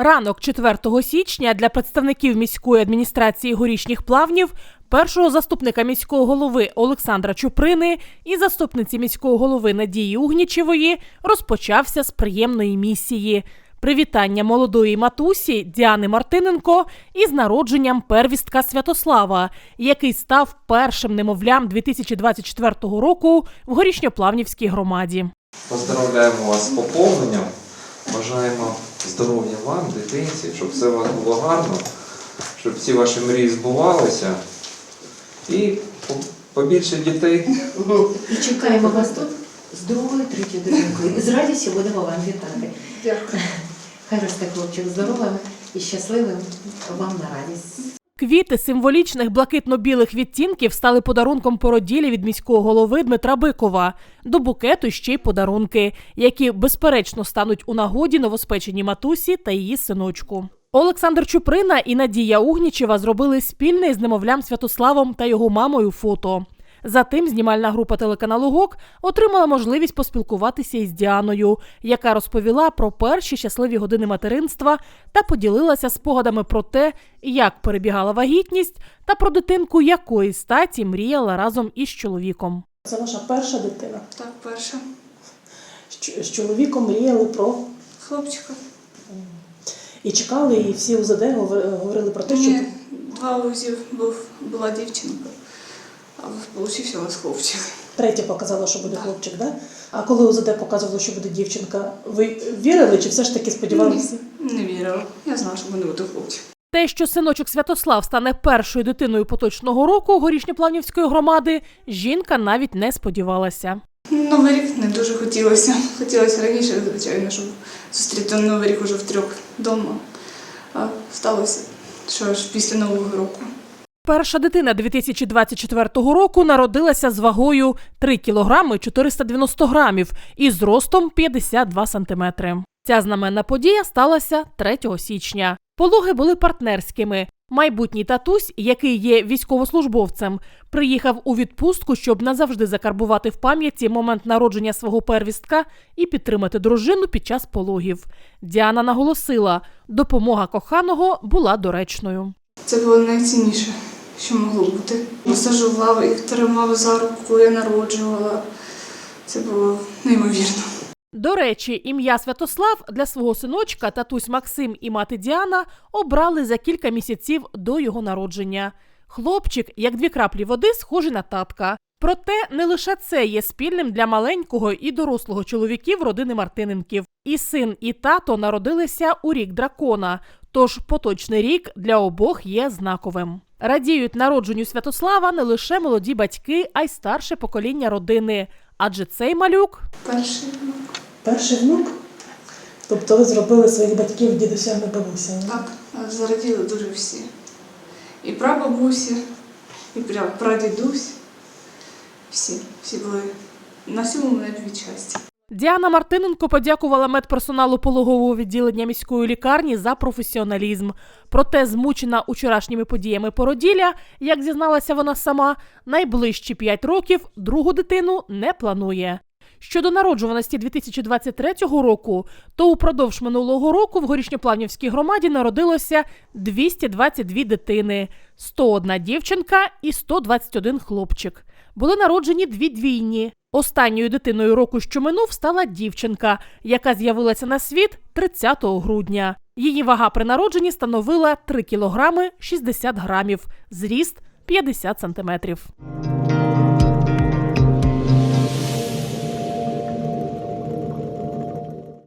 Ранок 4 січня для представників міської адміністрації горішніх плавнів, першого заступника міського голови Олександра Чуприни і заступниці міського голови Надії Угнічевої розпочався з приємної місії. Привітання молодої матусі Діани Мартиненко із народженням первістка Святослава, який став першим немовлям 2024 року в горішньоплавнівській громаді. Поздравляємо вас з поповненням. Бажаємо здоров'я вам, дитинці, щоб все у вас було гарно, щоб всі ваші мрії збувалися. І побільше дітей. І чекаємо вас тут з другою, третьою дитинкою. І з радістю будемо вам вітати. Дякую. Хай росте хлопчик здоровим і щасливим вам на радість. Квіти символічних блакитно-білих відтінків стали подарунком породілі від міського голови Дмитра Бикова. До букету ще й подарунки, які безперечно стануть у нагоді новоспеченій матусі та її синочку. Олександр Чуприна і Надія Угнічева зробили спільне з немовлям Святославом та його мамою фото. Затим знімальна група телеканалу ГОК отримала можливість поспілкуватися із Діаною, яка розповіла про перші щасливі години материнства та поділилася спогадами про те, як перебігала вагітність, та про дитинку якої статі мріяла разом із чоловіком. Це ваша перша дитина. Так, перша. З З чоловіком мріяли про Хлопчика. і чекали, і всі УЗД говор- говорили про те, що Ні, два УЗІ був, була дівчинка, а вийшов у вас хлопчик. третя показала, що буде хлопчик, да? А коли УЗД показувало, що буде дівчинка, ви вірили чи все ж таки сподівалися? Не вірила. Я знала, що мене буде хлопчик. Те, що синочок Святослав стане першою дитиною поточного року горішньоплавнівської громади, жінка навіть не сподівалася. Новий рік не дуже хотілося. Хотілося раніше, звичайно, щоб зустріти Новий рік уже втрьох вдома. А сталося, що аж після Нового року. Перша дитина 2024 року народилася з вагою 3 кілограми 490 грамів і зростом 52 сантиметри. Ця знаменна подія сталася 3 січня. Пологи були партнерськими. Майбутній татусь, який є військовослужбовцем, приїхав у відпустку, щоб назавжди закарбувати в пам'яті момент народження свого первістка і підтримати дружину під час пологів. Діана наголосила, допомога коханого була доречною. Це було найцінніше, що могло бути. Масажував їх, тримав за руку, коли я народжувала. Це було неймовірно. До речі, ім'я Святослав для свого синочка татусь Максим і мати Діана обрали за кілька місяців до його народження. Хлопчик, як дві краплі води, схожий на татка. Проте не лише це є спільним для маленького і дорослого чоловіків родини Мартиненків. І син, і тато народилися у рік дракона. Тож поточний рік для обох є знаковим. Радіють народженню Святослава не лише молоді батьки, а й старше покоління родини. Адже цей малюк Перший внук. Перший внук? Тобто ви зробили своїх батьків дідусями бабусями? Так, зараділи дуже всі. І прабабусі, і прадідусь. Всі, всі були на сьомому небі від щастя. Діана Мартиненко подякувала медперсоналу пологового відділення міської лікарні за професіоналізм. Проте, змучена учорашніми подіями породілля, як зізналася вона сама, найближчі 5 років другу дитину не планує. Щодо народжуваності 2023 року, то упродовж минулого року в горішньоплавнівській громаді народилося 222 дитини, 101 дівчинка і 121 хлопчик. Були народжені дві двійні. Останньою дитиною року, що минув, стала дівчинка, яка з'явилася на світ 30 грудня. Її вага при народженні становила 3 кілограми 60 грамів, зріст 50 сантиметрів.